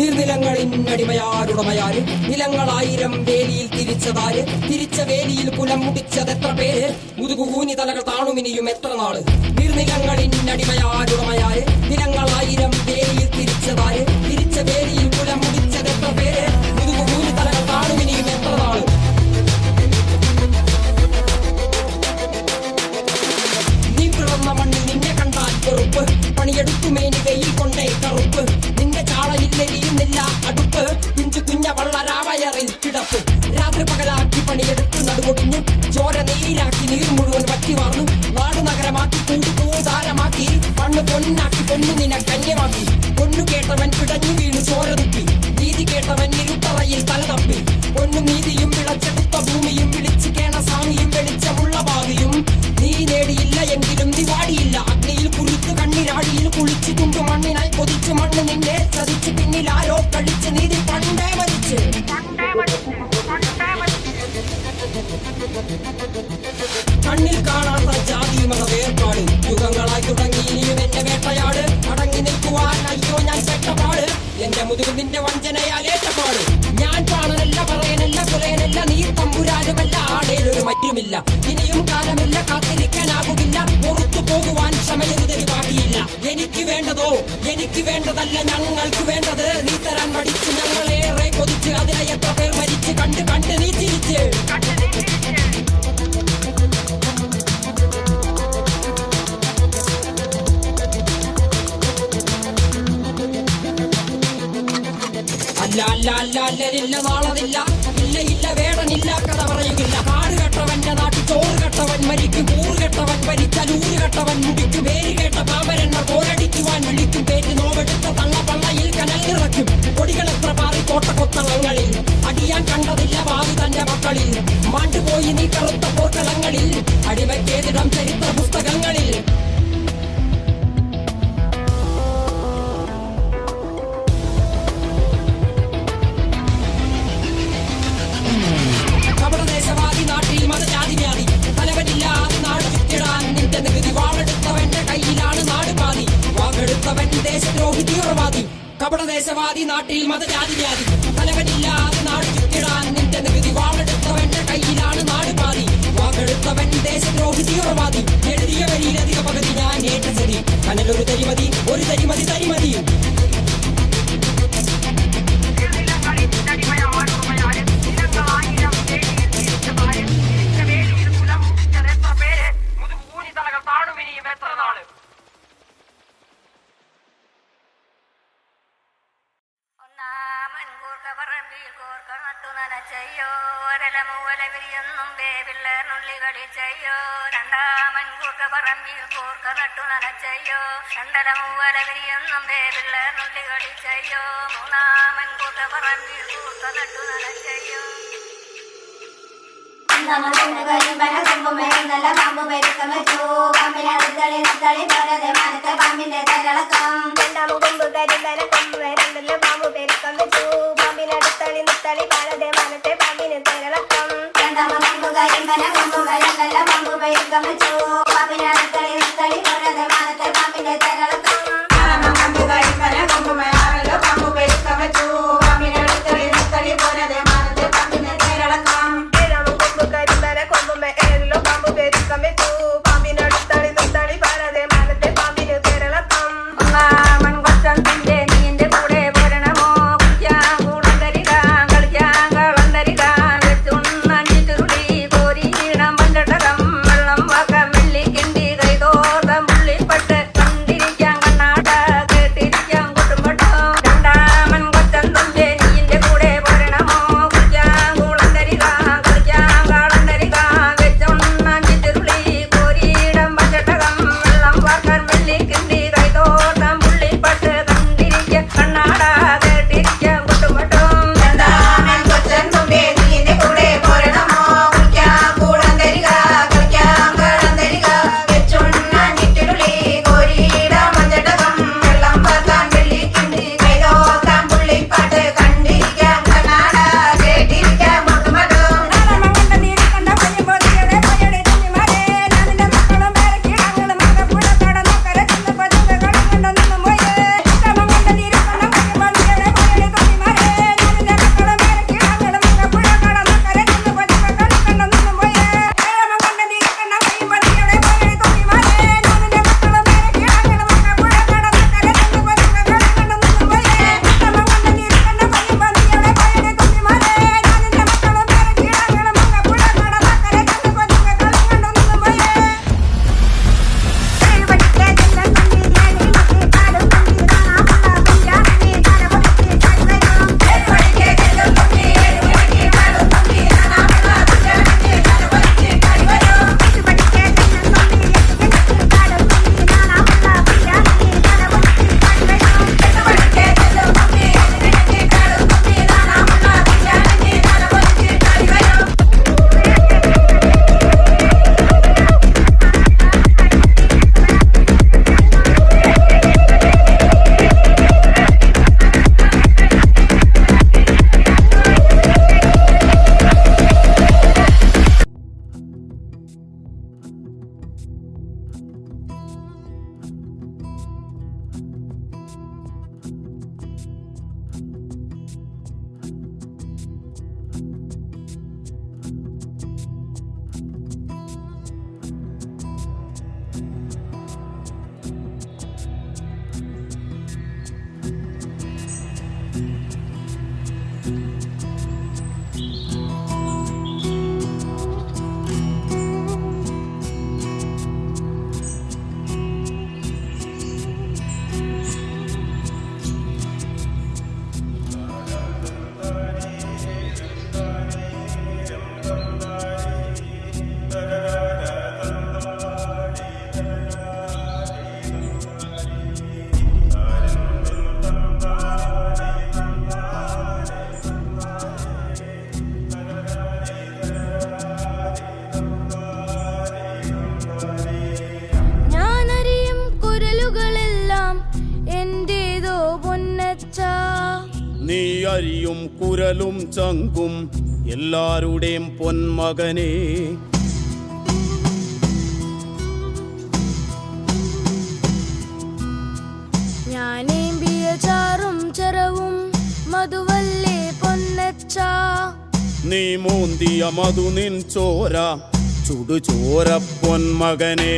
നീർനിലങ്ങളിന്നടിമയാരുടമയാര് നിലങ്ങളായിരം വേലിയിൽ തിരിച്ചതാര്? തിരിച്ച വേലിയിൽ കുലം മുടിച്ചതെത്ര പേര്? മുതുകുകൂനി തലകൾ താണുമിനിയും എത്ര നാൾ? നീർനിലങ്ങളിന്നടിമയാരുടമയാര് നിലങ്ങളായിരം വേലിയിൽ തിരിച്ചതാര്? കുളിച്ചു തുണ്ടു മണ്ണിനായി കൊതിച്ചു മണ്ണ് നിന്നെ ചതിച്ച് പിന്നിൽ ആരോ കഴിച്ച് നീതി പണ്ടേ മരിച്ച്. കണ്ണിൽ കാണാത്ത ജാതി മത വേർപാട്. യുഗങ്ങളായി തുടങ്ങി ഇനിയും എന്റെ വേട്ടയാട്. അടങ്ങി നിൽക്കുവാൻ അയ്യോ ഞാൻ ചെട്ടപ്പാട് എന്റെ മുതുക് നിന്റെ വഞ്ചനയാൽ ഏറ്റപ്പാട്. ഞാൻ പാണനല്ല പറയനല്ല കുലയനല്ല നീ തമ്പുരാനുമല്ല ആടേലൊരു മറ്റുമില്ല ഇനിയും എനിക്ക് വേണ്ടതല്ല ഞങ്ങൾക്ക് വേണ്ടത്. നീ തരാൻ പഠിച്ച് ഞങ്ങളേറെ കൊതിച്ച് അതിനെ എത്ര പേർ മരിച്ച് കണ്ട് കണ്ട് നീ ചിരിച്ച്. അല്ല അല്ല ഇല്ല ഇല്ല വേടനില്ല കഥ പറയുകില്ല കാട് കെട്ടവന്റെ നാട്ടിൽ ചോറ് കെട്ടവൻ മരിക്കും. കെട്ടവൻ ഭരിച്ചാൽ ഊര് കെട്ടവൻ മുടിക്കും പേര് കേട്ട പാമരന്മാർ പോരടിക്കുവാൻ വിളിക്കും പേര് നോവെടുത്ത തള്ള പള്ളയിൽ കനൽ നിറയ്ക്കും. കൊടികളെത്ര പാറി കോട്ട കൊത്തളങ്ങളിൽ. അടിയാൻ കണ്ടതില്ല ഭാവി തന്റെ മക്കളിൽ. മാണ്ടുപോയി നീ കറുത്ത പോർക്കളങ്ങളിൽ അടിമയ്ക്കേതിടം തീവ്രവാദി കപടദേശവാദി നാട്ടിൽ മതജാതി വ്യാധി തലവനില്ലാതെ നാട് ചുറ്റിടാൻ നിന്റെ നികുതി വാളെടുത്തവന്റെ കയ്യിലാണ് നാട് പാതി. വാക്കെടുത്തവൻ ദേശദ്രോഹി തീവ്രവാദി. എഴുതിയ വരിയിലധിക പകുതി ഞാൻ ഏറ്റ കനലൊരു തരിമതി ഒരു തരിമതി തരിമതി. ചെയ്യോ രണ്ടാമൻ കൂർക്ക പറമ്പിൽ കൂർക്ക നട്ടു നനച്ചയ്യോ? രണ്ടര മൂവര വിരിയും മുമ്പേ പിള്ളേർ നുള്ളികളി ചെയ്യോ മൂന്നാമൻ കൂർക്ക പറമ്പിൽ കൂർക്ക നട്ടു നനച്ചയ്യോ? നല്ല പാമ്പ് പെരുക്കം വെച്ചു പാമ്പിനെ നിർത്തളി നിർത്തളി പോരതെ മനത്തെ പാമ്പിന്റെ തരളക്കം രണ്ടാമ കൊമ്പ് കരിമ്പന കൊമ്പ് രണ്ടല്ല പാമ്പ് പെരുക്കം വെച്ചു പാമ്പിനടുത്തളി നിത്തളി പാലതെ മനത്തെ പാമ്പിന് തേരളക്കം രണ്ടാമ പാമ്പ് കരിമ്പന കൊമ്പുകൾ നല്ല പാമ്പ് പെരുക്കം വെച്ചു പാമ്പിനെ നിർത്തളി നിർത്തളി പോരതെ മനത്തെ തരളക്കം നീ അറിയും കുരലും ചങ്കും എല്ലാരുടെയും പൊന്മകനെ. ഞാനേമ്പിയ ചാറും ചെറവും മധുവല്ലേ പൊന്നച്ച? നീ മോന്തിയ മധു നിൻ ചോര ചുടുചോര പൊന്മകനെ.